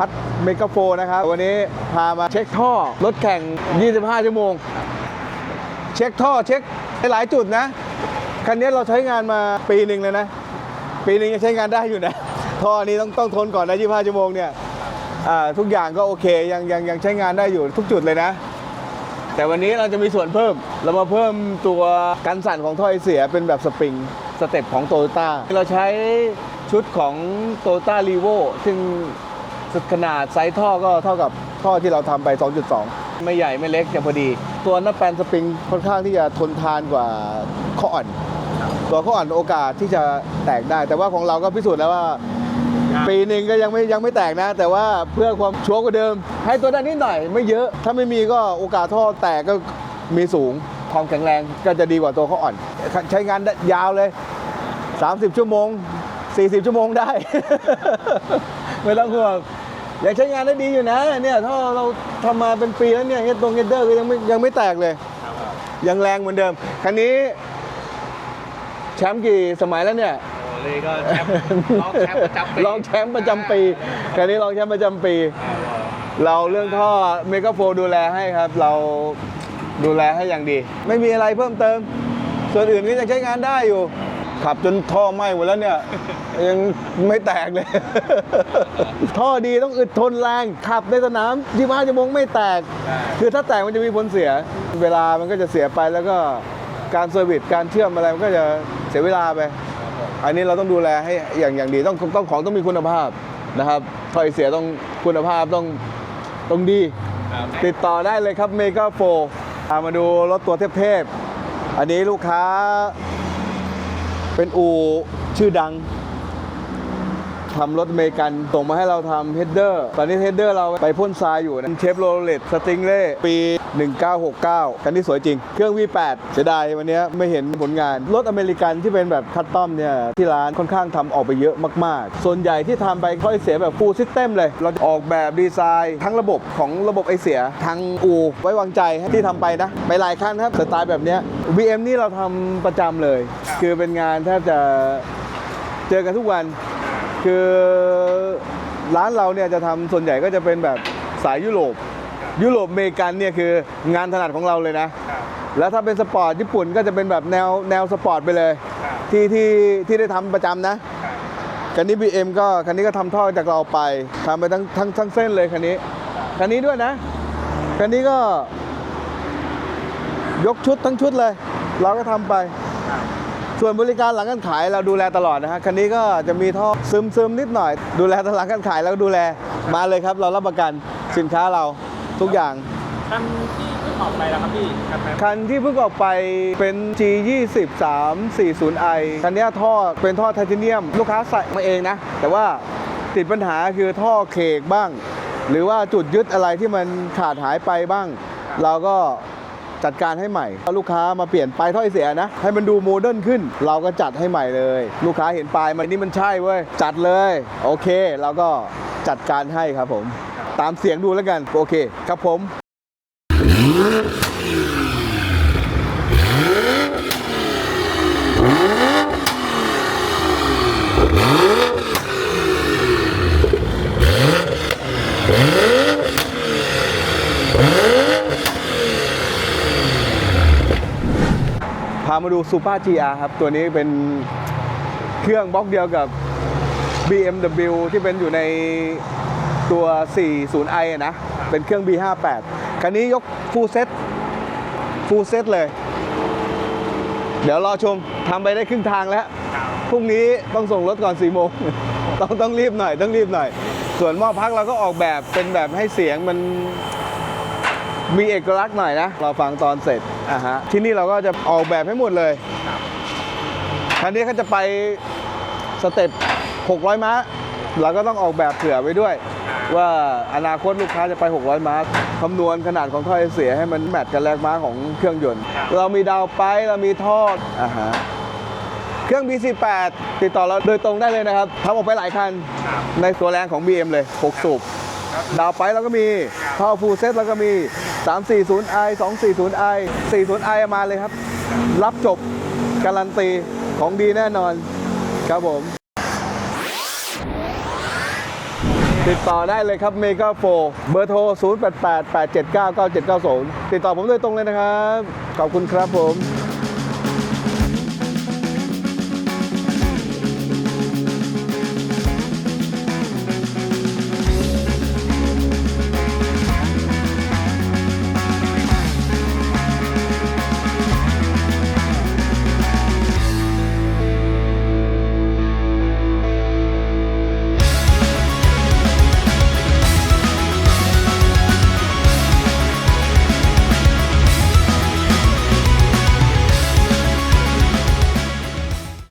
วัสดีครับพัดเมกาโฟนะครับ วันนี้พามาเช็คท่อรถแข่ง 25 ชั่วโมง เช็คท่อเช็คหลายจุดนะ คันนี้เราใช้งานมาปีหนึ่งเลยนะ ปีหนึ่งยังใช้งานได้อยู่นะ ท่อนี้ต้องต้องทนก่อนนะ 25 ชั่วโมงเนี่ยทุกอย่างก็โอเคยังยังยังใช้งานได้อยู่ทุกจุดเลยนะ แต่วันนี้เราจะมีส่วนเพิ่ม เรามาเพิ่มตัวกันสั่นของท่อไอเสียเป็นแบบสปริงสเต็ปของโตโยต้าเราใช้ชุดของโตโยต้ารีโวซึ่ง ขนาดไซส์ท่อก็เท่ากับท่อที่เราทำไป 2.2 ไม่ใหญ่ไม่เล็กจะพอดี ตัวนับแปลนสปริงค่อนข้างที่จะทนทานกว่าข้ออ่อน ตัวข้ออ่อนโอกาสที่จะแตกได้ แต่ว่าของเราก็พิสูจน์แล้วว่า ปีหนึ่งก็ยังไม่ยังไม่แตกนะ แต่ว่าเพื่อความชัวร์กว่าเดิม ให้ตัวด้านนิดหน่อยไม่เยอะ ถ้าไม่มีก็โอกาสท่อแตกก็มีสูงความแข็งแรงก็จะดีกว่าตัวเขาอ่อน ใช้งานได้ยาวเลย 30 ชั่วโมง 40 ชั่วโมงได้ ไม่ต้องห่วง ยังใช้งานได้ดีอยู่นะเนี่ยท่อเราทำมาเป็นปีแล้วเนี่ยเฮดตรงเฮดเดอร์ก็ยังไม่ยังไม่แตกเลย ยังแรงเหมือนเดิม คันนี้ แชมป์กี่สมัยแล้วเนี่ย โอ้เลยก็แชมป์รองแชมป์ประจำปีรองแชมป์ประจำปีคันนี้รองแชมป์ประจำปี เราเรื่องท่อเมกาโฟดูแลให้ครับ เราดูแลให้อย่างดี ไม่มีอะไรเพิ่มเติม ส่วนอื่นก็ยังใช้งานได้อยู่ ขับจนท่อไหม้หมดแล้วเนี่ย ยังไม่แตกเลย ท่อดีต้องอึดทนแรง ขับในสนามยี่ห้าชั่วโมงไม่แตก คือถ้าแตกมันจะมีผลเสีย เวลามันก็จะเสียไปแล้วก็การเซอร์วิสการเชื่อมอะไรมันก็จะเสียเวลาไป อันนี้เราต้องดูแลให้อย่างอย่างดีต้องต้องของต้องมีคุณภาพนะครับถ้อยเสียต้องคุณภาพต้องต้องดีครับติดต่อได้เลยครับเมกาโฟมาดูรถตัวเทพๆอันนี้ลูกค้า เป็นอูชื่อดังทำรถอเมริกันส่งมาให้เราทำเฮดเดอร์ ตอนนี้เฮดเดอร์เราไปพ่นทรายอยู่นะเชฟโรเลตสติงเล่ปี 1969คันนี้สวยจริง เครื่อง V8 เสียดายวันนี้ไม่เห็นผลงาน รถอเมริกันที่เป็นแบบคัสตอมเนี่ย ที่ร้านค่อนข้างทำออกไปเยอะมาก ๆ ส่วนใหญ่ที่ทำไปค่อยเสียแบบฟูลซิสเต็มเลย เราออกแบบดีไซน์ ทั้งระบบของระบบไอเสียทางอู ไว้วางใจให้ที่ทำไปนะ ไปหลายคันครับสไตล์แบบนี้ VM นี่เราทำประจำเลย คือเป็นงานแทบจะเจอกันทุกวัน คือร้านเราเนี่ยจะทำส่วนใหญ่ก็จะเป็นแบบสายยุโรป ยุโรปอเมริกันเนี่ยคืองานถนัดของเราเลยนะ แล้วถ้าเป็นสปอร์ตญี่ปุ่นก็จะเป็นแบบแนวแนวสปอร์ตไปเลย ที่ที่ที่ได้ทำประจำนะครับคันนี้ BM ก็คันนี้ก็ทำท่อจากเราไปทำไปทั้งทั้งทั้งเส้นเลยคันนี้คันนี้ด้วยนะคันนี้ก็ยกชุดทั้งชุดเลย เราก็ทำไป ส่วนบริการหลังการขายเราดูแลตลอดนะฮะคันนี้ก็จะมีท่อซึมซึมๆนิดหน่อย ดูแลตหลังการขายแล้วก็ดูแลมาเลยครับ เรารับประกันสินค้าเราทุกอย่างคันที่เพิ่งออกไปแล้วครับพี่คันนั้นคันที่เพิ่งออกไปเป็น G 2 3 4 0 i คันเนี้ยท่อเป็นท่อไทเทเนียม ลูกค้าใส่มาเองนะ แต่ว่าติดปัญหาคือท่อเคกบ้าง หรือว่าจุดยึดอะไรที่มันขาดหายไปบ้าง เราก็ จัดการให้ใหม่ถ้าลูกค้ามาเปลี่ยนปลายท่อไอเสียนะ ให้มันดูโมเดิร์นขึ้น เราก็จัดให้ใหม่เลย ลูกค้าเห็นปลายมันนี่มันใช่เว้ยจัดเลย โอเคเราก็จัดการให้ครับผม ตามเสียงดูแล้วกันโอเคครับผม มาดูซูเปอร์ GR ครับ ตัวนี้เป็นเครื่องบล็อกเดียวกับ BMW ที่เป็นอยู่ในตัว 40i อะนะ เป็นเครื่อง B58 คันนี้ยกฟูลเซ็ตฟูลเซ็ตเลย เดี๋ยวรอชมทำไปได้ครึ่งทางแล้ว พรุ่งนี้ต้องส่งรถก่อน4โมง ต้องต้องรีบหน่อย ต้องรีบหน่อย ส่วนหม้อพักเราก็ออกแบบเป็นแบบให้เสียงมัน มีเอกลักษณ์หน่อยนะ เราฟังตอนเสร็จอะฮะที่นี่เราก็จะออกแบบให้หมดเลยคันนี้เขาจะไปสเต็ป 600 ม้า เราก็ต้องออกแบบเผื่อไว้ด้วย ว่าอนาคตลูกค้าจะไป 600 ม้าคำนวณขนาดของท่อไอเสียให้มันแมทกับแรงม้าของเครื่องยนต์ เรามีดาวไปเรามีท่ออะฮะเครื่อง B48 ติดต่อเราโดยตรงได้เลยนะครับทำออกไปหลายคัน ในตัวแรงของ BM เลย 6 สูบดาวไปแล้วก็มีท่อฟูลเซตแล้วก็มี 340i 240i 40i มาเลยครับ รับจบการันตีของดีแน่นอนครับผม ติดต่อได้เลยครับเมกาโฟเบอร์โทร 0 8 8 8 7 9 9 7 9 0 ติดต่อผมโดยตรงเลยนะครับ ขอบคุณครับผม